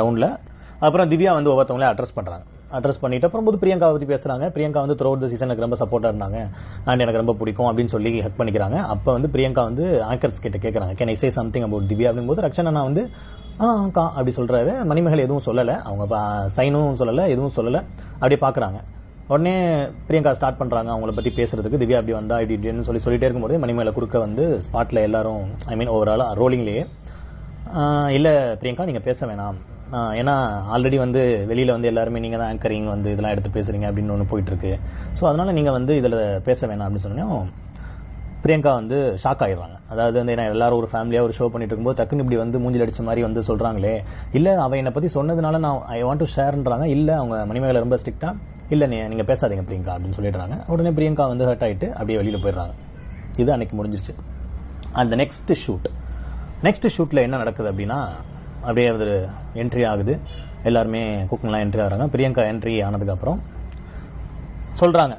ரவுண்டில் அப்புறம் திவ்யா வந்து ஒவ்வொருத்தவங்களே அட்ரஸ் பண்ணுறாங்க அட்ரஸ் பண்ணிட்டு அப்புறம் போது பிரியங்கா பற்றி பேசுகிறாங்க பிரியங்கா வந்து த்ரூ த சீசன் எனக்கு ரொம்ப சப்போர்ட்டாக இருந்தாங்க. அண்ட் எனக்கு ரொம்ப பிடிக்கும் அப்படின்னு சொல்லி ஹெக் பண்ணிக்கிறாங்க. அப்போ வந்து பிரியங்கா வந்து ஆங்கர்ஸ் கிட்ட கேட்குறாங்க can I say something about Divya அப்படிங்கும்போது ரக்ஷனா வந்து ஆ கா அப்படி சொல்கிறாரு மணிமேகலை எதுவும் சொல்லலை. அவங்க சைனும் சொல்லலை எதுவும் சொல்லலை. அப்படியே பார்க்குறாங்க உடனே பிரியங்கா ஸ்டார்ட் பண்ணுறாங்க அவங்கள பற்றி பேசுறதுக்கு திவ்யா அப்படி வந்தா இப்படி இப்படின்னு சொல்லி சொல்லிட்டே இருக்கும்போது மணிமேல குறுக்க வந்து ஸ்பாட்டில் எல்லாரும் ஐ மீன் ஓவரால் ரோலிங்லேயே இல்லை பிரியங்கா நீங்கள் பேச வேணாம். ஏன்னா ஆல்ரெடி வந்து வெளியில் வந்து எல்லாருமே நீங்கள் தான் ஆங்கரிங் வந்து இதெல்லாம் எடுத்து பேசுகிறீங்க அப்படின்னு ஒன்று போயிட்டுருக்கு. ஸோ அதனால் நீங்கள் வந்து இதில் பேச வேணாம் அப்படின்னு சொன்னோம் பிரியங்கா வந்து ஷாக் ஆயிடுறாங்க. அதாவது வந்து என்ன எல்லாரும் ஒரு ஃபேமிலியாக ஒரு ஷோ பண்ணிட்டு இருக்கும்போது டக்குன்னு இப்படி வந்து மூஞ்சில் அடிச்ச மாதிரி வந்து சொல்கிறாங்களே இல்லை அவன் என்னை பற்றி சொன்னதுனால நான் ஐ வாண்ட் டு ஷேர்ன்றாங்க இல்லை அவங்க மணிமேகலை ரொம்ப ஸ்ட்ரிக்டாக இல்லை நீ நீங்கள் பேசாதீங்க பிரியங்கா அப்படின்னு சொல்லிடுறாங்க. உடனே பிரியங்கா வந்து ஹர்ட் ஆகிட்டு அப்படியே வெளியில் போயிடுறாங்க. இது அன்னைக்கு முடிஞ்சிருச்சு. அந்த நெக்ஸ்ட் ஷூட் நெக்ஸ்ட் ஷூட்ல என்ன நடக்குது அப்படின்னா அப்படியே அது என்ட்ரி ஆகுது. எல்லாருமே குக்கிங்லாம் என்ட்ரி ஆகிறாங்க. பிரியங்கா என்ட்ரி ஆனதுக்கப்புறம் சொல்கிறாங்க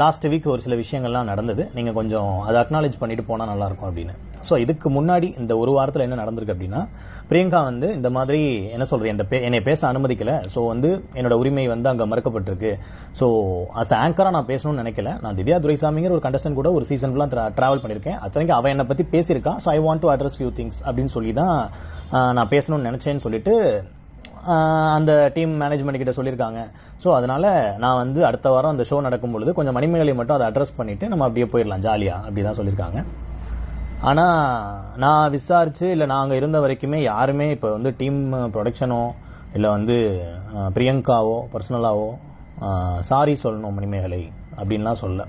லாஸ்ட் வீக் ஒரு சில விஷயங்கள்லாம் நடந்தது. நீங்கள் கொஞ்சம் அதை அக்னாலேஜ் பண்ணிட்டு போனால் நல்லா இருக்கும் அப்படின்னு. ஸோ இதுக்கு முன்னாடி இந்த ஒரு வாரத்தில் என்ன நடந்திருக்கு அப்படின்னா பிரியங்கா வந்து இந்த மாதிரி என்ன சொல்றது என் என்னை பேச அனுமதிக்கல. ஸோ வந்து என்னோட உரிமை வந்து அங்கே மறுக்கப்பட்டிருக்கு. ஸோ அஸ் ஆங்கராக நான் பேசணும்னு நினைக்கல. நான் திவ்யா துரைசாமிங்கிற ஒரு கண்டஸ்டன் கூட ஒரு சீசன் ஃபுல்லாக ட்ராவல் பண்ணியிருக்கேன் அத்தனைக்கு அவன் என்னை பற்றி பேசியிருக்கான் so I want to address few things அப்படின்னு சொல்லி தான் நான் பேசணும்னு நினைச்சேன்னு சொல்லிட்டு அந்த டீம் மேனேஜ்மெண்ட் கிட்ட சொல்லியிருக்காங்க ஸோ அதனால நான் வந்து அடுத்த வாரம் அந்த ஷோ நடக்கும் பொழுது கொஞ்சம் மணிமேகலை மட்டும் அதை அட்ரஸ் பண்ணிட்டு நம்ம அப்படியே போயிடலாம் ஜாலியா அப்படிதான் சொல்லியிருக்காங்க ஆனா நான் விசாரிச்சு இல்லை நாங்கள் இருந்த வரைக்குமே யாருமே இப்போ வந்து டீம் ப்ரொடக்ஷனோ இல்லை வந்து பிரியங்காவோ பர்சனலாவோ சாரி சொல்லணும் மணிமேகலை அப்படின்லாம் சொல்ல.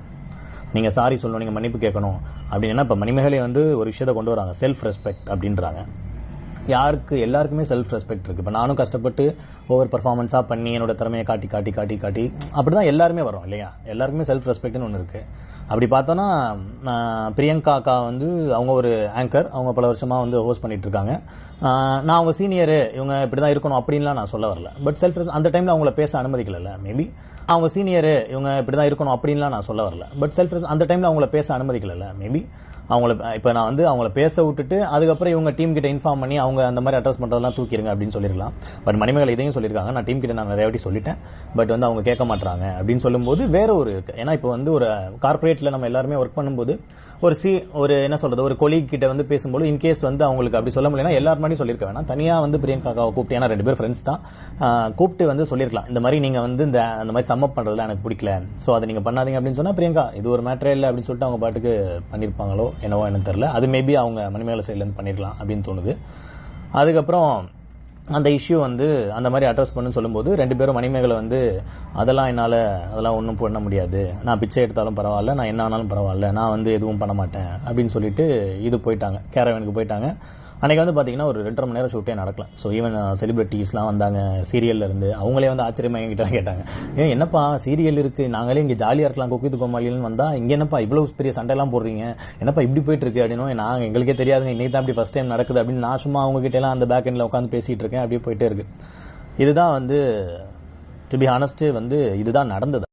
நீங்கள் சாரி சொல்லணும் நீங்கள் மன்னிப்பு கேட்கணும் அப்படின்னா. இப்போ மணிமேகலை வந்து ஒரு விஷயத்தை கொண்டு வராங்க. செல்ஃப் ரெஸ்பெக்ட் அப்படின்றாங்க. யாருக்கு எல்லாருக்குமே செல்ஃப் ரெஸ்பெக்ட் இருக்கு. இப்போ நானும் கஷ்டப்பட்டு ஓவர் பர்ஃபார்மன்ஸாக பண்ணி என்னோட திறமையை காட்டி காட்டி காட்டி காட்டி அப்படிதான் எல்லாருமே வரும் இல்லையா? எல்லாருக்குமே செல்ஃப் ரெஸ்பெக்ட்னு ஒன்று இருக்கு. அப்படி பார்த்தோன்னா பிரியங்கா அக்கா வந்து அவங்க ஒரு ஆங்கர் அவங்க பல வருஷமாக வந்து ஹோஸ்ட் பண்ணிட்டு இருக்காங்க. நான் அவங்க சீனியரு இவங்க இப்படி தான் இருக்கணும் அப்படின்லாம் நான் சொல்ல வரல. பட் செல்ஃப் அந்த டைமில் அவங்கள பேச அனுமதிக்கல மேபி அவங்க சீனியரு இவங்க இப்படி தான் இருக்கணும் அப்படின்லாம் நான் சொல்ல வரல. பட் செல்ஃப் அந்த டைமில் அவங்கள பேச அனுமதிக்கல மேபி அவங்கள இப்போ நான் வந்து அவங்கள பேச விட்டுட்டு அதுக்கப்புறம் இவங்க டீம் கிட்ட இன்ஃபார்ம் பண்ணி அவங்க அந்த மாதிரி அட்ரஸ் பண்ணுறதெல்லாம் தூக்கிடுங்க அப்படின்னு சொல்லிருக்கலாம். பட் மணிமேகலை இதையும் சொல்லியிருக்காங்க. நான் டீம் கிட்ட நான் நிறைய வாட்டி சொல்லிட்டேன். பட் வந்து அவங்க கேட்க மாட்டாங்க அப்படின்னு சொல்லும்போது வேற ஒரு இருக்கு. ஏன்னா இப்போ வந்து ஒரு கார்ப்பரேட்ல நம்ம எல்லாருமே ஒர்க் பண்ணும்போது ஒரு சி ஒரு என்ன சொல்றது ஒரு கொலீக் கிட்ட வந்து பேசும்போது இன்கேஸ் வந்து அவங்களுக்கு அப்படி சொல்ல முடியலன்னா எல்லாரும் மாதிரி சொல்லியிருக்க வேணாம். தனியா வந்து பிரியங்காவை கூப்பிட்டு ஏன்னா ரெண்டு பேர் ஃப்ரெண்ட்ஸ் தான். கூப்பிட்டு வந்து சொல்லியிருக்கலாம் இந்த மாதிரி நீங்க வந்து இந்த அந்த மாதிரி சம்மப் பண்றதுல எனக்கு பிடிக்கல. ஸோ அதை நீங்க பண்ணாதீங்க அப்படின்னு சொன்னா பிரியங்கா இது ஒரு மேட்டரே இல்லை அப்படின்னு சொல்லிட்டு அவங்க பாட்டுக்கு பண்ணியிருப்பாங்களோ என்னவோ எனக்கு தெரியல. அது மேபி அவங்க மணிமேல சைட்ல இருந்து பண்ணிருக்கலாம் அப்படின்னு தோணுது. அதுக்கப்புறம் அந்த இஷ்யூ வந்து அந்த மாதிரி அட்ரஸ் பண்ணுன்னு சொல்லும்போது ரெண்டு பேரும் மணிமேகலை வந்து அதெல்லாம் என்னால் அதெல்லாம் ஒன்றும் பண்ண முடியாது. நான் பிச்சை எடுத்தாலும் பரவாயில்ல நான் என்ன ஆனாலும் பரவாயில்ல. நான் வந்து எதுவும் பண்ண மாட்டேன். அப்படின்னு சொல்லிட்டு இது போயிட்டாங்க. கேரவனுக்கு போயிட்டாங்க. அன்னைக்கு வந்து பார்த்தீங்கன்னா ஒரு ரெண்டரை மணி நேரம் ஷூட்டே நடக்கல. ஸோ ஈவன் செலிபிரிட்டிஸ்லாம் வந்தாங்க சீரியலில் இருந்து அவங்களே வந்து ஆச்சரியமா என்கிட்ட கேட்டாங்க. ஏன் என்னப்பா சீரியல் இருக்குது நாங்களே இங்கே ஜாலியாக இருக்கலாம் குக்கித்து கோமாளின்னு வந்தால் இங்கே என்னப்பா இவ்வளோ பெரிய சண்டைலாம் போடுறீங்க? என்னப்பா இப்படி போயிட்டு இருக்கு? அப்படின்னு நாங்கள் எங்களுக்கே தெரியாதுங்க இன்னைக்கு தான் அப்படி ஃபர்ஸ்ட் டைம் நடக்குது அப்படின்னு நான் சும்மா அவங்ககிட்டலாம் அந்த பேக் எண்டில் உட்காந்து பேசிகிட்டு இருக்கேன் அப்படியே போயிட்டே இருக்கு. இதுதான் வந்து டு பி ஹானஸ்ட்டு வந்து இதுதான் நடந்தது.